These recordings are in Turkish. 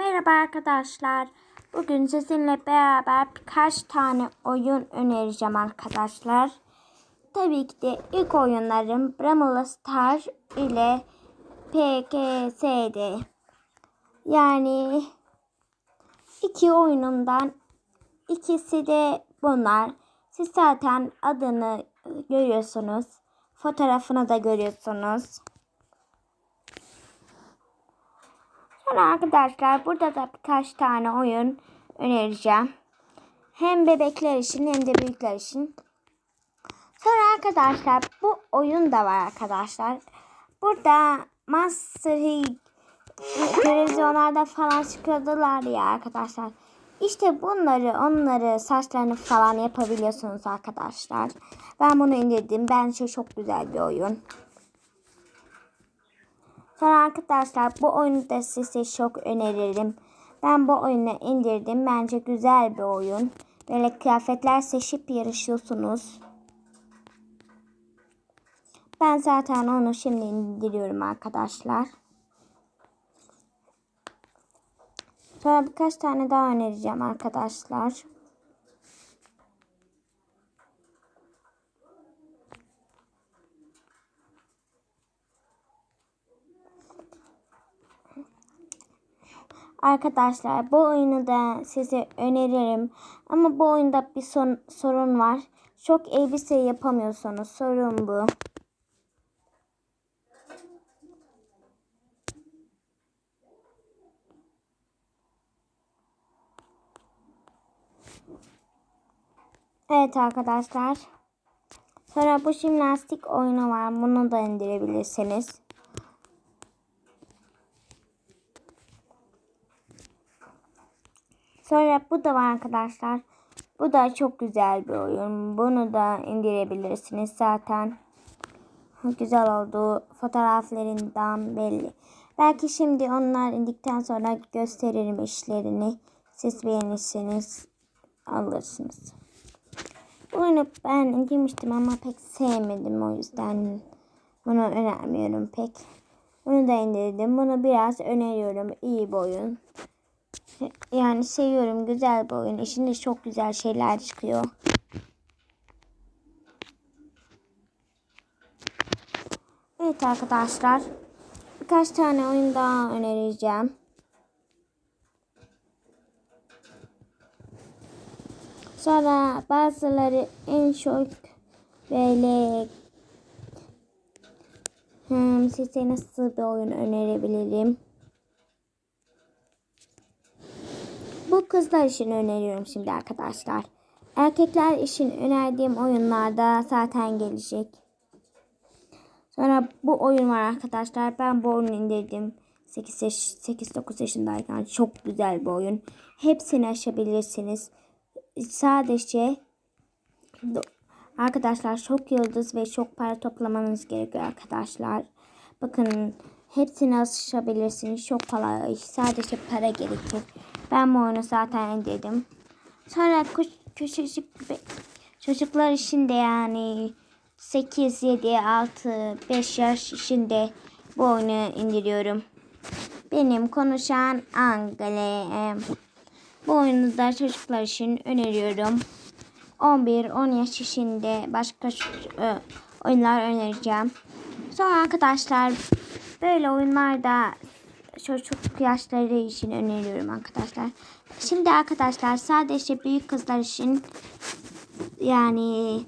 Merhaba arkadaşlar. Bugün sizinle beraber birkaç tane oyun önereceğim arkadaşlar. Tabii ki de ilk oyunlarım Bramble Star ile PKS'di. Yani iki oyunumdan ikisi de bunlar. Siz zaten adını görüyorsunuz. Fotoğrafını da görüyorsunuz. Sonra arkadaşlar burada da birkaç tane oyun önereceğim. Hem bebekler için hem de büyükler için. Sonra arkadaşlar bu oyun da var arkadaşlar. Burada Master Yi televizyonlarda falan çıkardılar ya arkadaşlar. İşte bunları onları saçlarını falan yapabiliyorsunuz arkadaşlar. Ben bunu indirdim. Bence çok güzel bir oyun. Sonra arkadaşlar bu oyunu da size çok öneririm. Ben bu oyunu indirdim. Bence güzel bir oyun. Böyle kıyafetler seçip yarışıyorsunuz. Ben zaten onu şimdi indiriyorum arkadaşlar. Sonra birkaç tane daha önereceğim arkadaşlar. Arkadaşlar bu oyunu da size öneririm. Ama bu oyunda bir son, sorun var. Çok elbise yapamıyorsunuz. Sorun bu. Evet arkadaşlar. Sonra bu jimnastik oyunu var. Bunu da indirebilirsiniz. Sonra bu da var arkadaşlar. Bu da çok güzel bir oyun. Bunu da indirebilirsiniz zaten. Güzel oldu. Fotoğraflarından belli. Belki şimdi onlar indikten sonra gösteririm işlerini. Siz beğenirseniz alırsınız. Bu oyunu ben indirmiştim ama pek sevmedim o yüzden bunu önermiyorum pek. Bunu da indirdim. Bunu biraz öneriyorum. İyi bir oyun. Yani seviyorum. Güzel bir oyun. İçinde çok güzel şeyler çıkıyor. Evet arkadaşlar. Birkaç tane oyun daha önereceğim. Sonra bazıları en çok böyle hmm, size nasıl bir oyun önerebilirim? Bu kızlar için öneriyorum şimdi arkadaşlar. Erkekler için önerdiğim oyunlarda zaten gelecek. Sonra bu oyun var arkadaşlar. Ben bu oyunu indirdim. 8-9 yaşındayken çok güzel bir oyun. Hepsini aşabilirsiniz. Sadece arkadaşlar çok yıldız ve çok para toplamanız gerekiyor arkadaşlar. Bakın hepsini aşabilirsiniz. Çok kolay. Sadece para gerekir. Ben bu oyunu zaten indirdim. Sonra küçücük çocuklar için de yani 8, 7, 6, 5 yaş içinde bu oyunu indiriyorum. Benim konuşan Anglem. Bu oyunu da çocuklar için öneriyorum. 11-10 yaş içinde başka e, oyunlar önereceğim. Sonra arkadaşlar böyle oyunlar da çocuk yaşları için öneriyorum arkadaşlar. Şimdi arkadaşlar sadece büyük kızlar için yani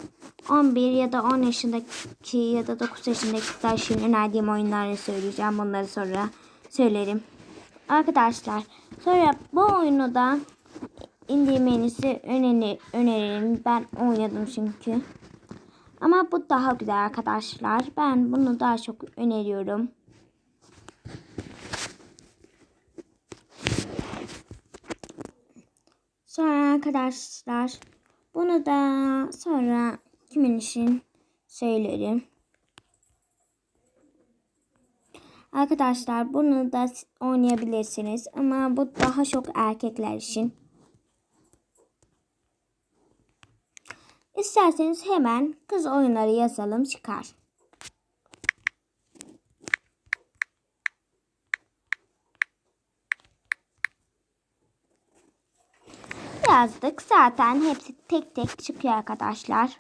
11 ya da 10 yaşındaki ya da 9 yaşındaki kızlar için önerdiğim oyunları söyleyeceğim. Bunları sonra söylerim. Arkadaşlar sonra bu oyunu da indirmenizi öneri, öneririm. Ben oynadım çünkü. Ama bu daha güzel arkadaşlar. Ben bunu daha çok öneriyorum. Sonra arkadaşlar bunu da sonra kimin için söylerim. Arkadaşlar bunu da oynayabilirsiniz ama bu daha çok erkekler için. İsterseniz hemen kız oyunları yazalım çıkar. Yazdık. Zaten hepsi tek tek çıkıyor arkadaşlar.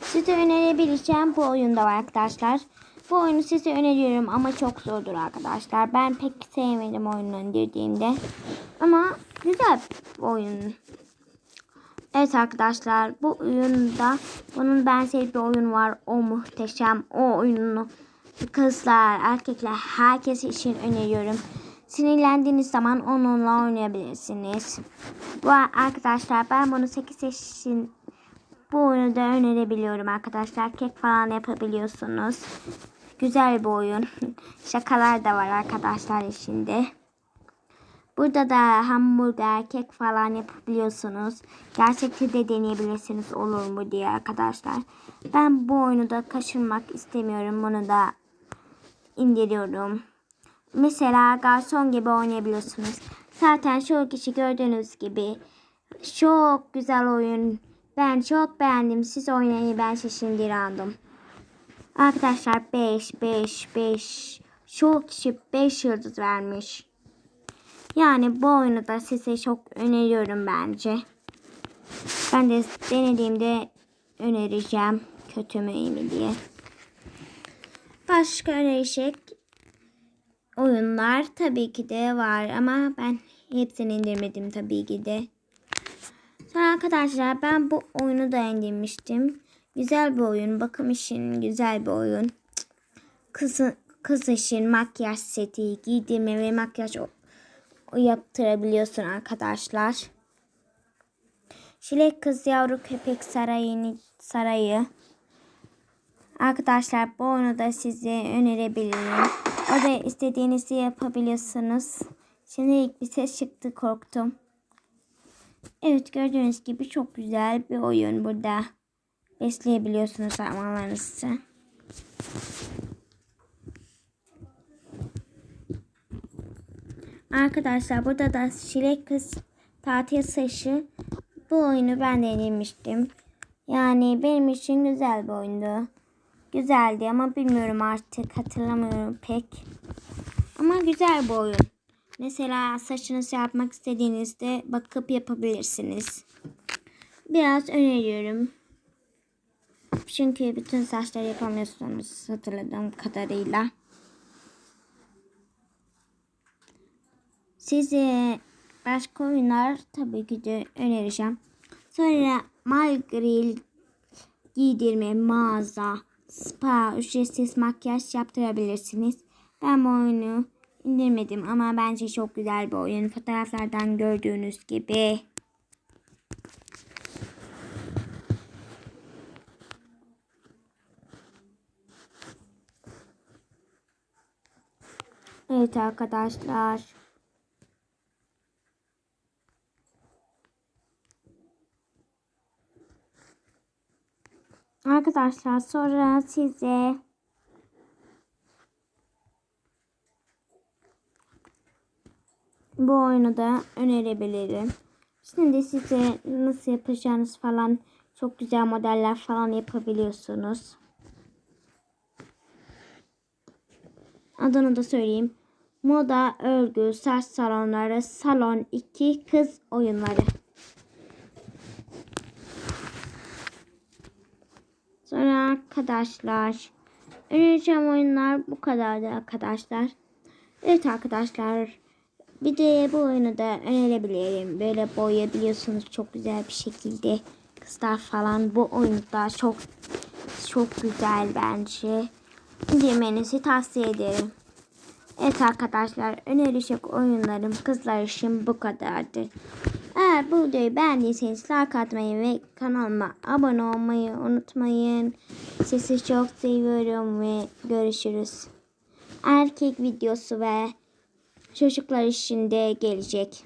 Size önerebileceğim bu oyunda var arkadaşlar. Bu oyunu size öneriyorum ama çok zordur arkadaşlar. Ben pek sevmedim oyunu indirdiğimde. Ama güzel bir oyun. Evet arkadaşlar bu oyunda bunun benzeri bir oyun var. O muhteşem. O oyununu kızlar, erkekler herkes için öneriyorum. Sinirlendiğiniz zaman onunla oynayabilirsiniz. Bu arkadaşlar ben bunu 8 yaşın bu oyunu da önerebiliyorum arkadaşlar. Kek falan yapabiliyorsunuz. Güzel bir oyun. Şakalar da var arkadaşlar içinde. Burada da hamburger, kek falan yapabiliyorsunuz. Gerçekte de deneyebilirsiniz olur mu diye arkadaşlar. Ben bu oyunu da kaçırmak istemiyorum. Bunu da indiriyorum. Mesela garson gibi oynayabiliyorsunuz. Zaten şu kişi gördüğünüz gibi çok güzel oyun. Ben çok beğendim. Siz oynayın ben şimdi. Arkadaşlar 5 5 5 çok kişi 5 yıldız vermiş. Yani bu oyunu da size çok öneriyorum bence. Ben de denediğimde önereceğim. Kötü mü iyi mi diye. Başka önerecek oyunlar tabii ki de var ama ben hepsini indirmedim tabii ki de. Sonra arkadaşlar ben bu oyunu da indirmiştim. Güzel bir oyun. Bakım için güzel bir oyun. Kız, kız için makyaj seti, giydirme ve makyaj yaptırabiliyorsun arkadaşlar. Şilek Kız Yavru Köpek Sarayı'nı sarayı. Arkadaşlar bu oyunu da size önerebilirim. Orada istediğinizi yapabiliyorsunuz. Şimdi ilk bir ses çıktı korktum. Evet gördüğünüz gibi çok güzel bir oyun burada. Besleyebiliyorsunuz hayvanlarınızı. Arkadaşlar burada da Şilek Kız tatil saşı bu oyunu ben denemiştim. Yani benim için güzel bir oyundu. Güzeldi ama bilmiyorum artık hatırlamıyorum pek. Ama güzel bir oyun. Mesela saçınızı yapmak istediğinizde bakıp yapabilirsiniz. Biraz öneriyorum. Çünkü bütün saçları yapamıyorsunuz hatırladığım kadarıyla. Size başka oyunlar tabii ki de önereceğim. Sonra mal grill giydirme, mağaza, spa, ücretsiz makyaj yaptırabilirsiniz. Ben bu oyunu indirmedim ama bence çok güzel bir oyun. Fotoğraflardan gördüğünüz gibi. Evet arkadaşlar. Arkadaşlar sonra size bu oyunu da önerebilirim. Şimdi size nasıl yapacağınız falan çok güzel modeller falan yapabiliyorsunuz. Adını da söyleyeyim. Moda, örgü, saç salonları, salon 2, kız oyunları. Sonra arkadaşlar önereceğim oyunlar bu kadardı arkadaşlar. Evet arkadaşlar bir de bu oyunu da önerebilirim. Böyle boyayabiliyorsunuz çok güzel bir şekilde. Kızlar falan bu oyunda çok çok güzel bence. İndirmenizi tavsiye ederim. Evet arkadaşlar önerecek oyunlarım kızlar için bu kadardı. Eğer bu videoyu beğendiyseniz like atmayı ve kanalıma abone olmayı unutmayın. Sizi çok seviyorum ve görüşürüz. Erkek videosu ve çocuklar için de gelecek.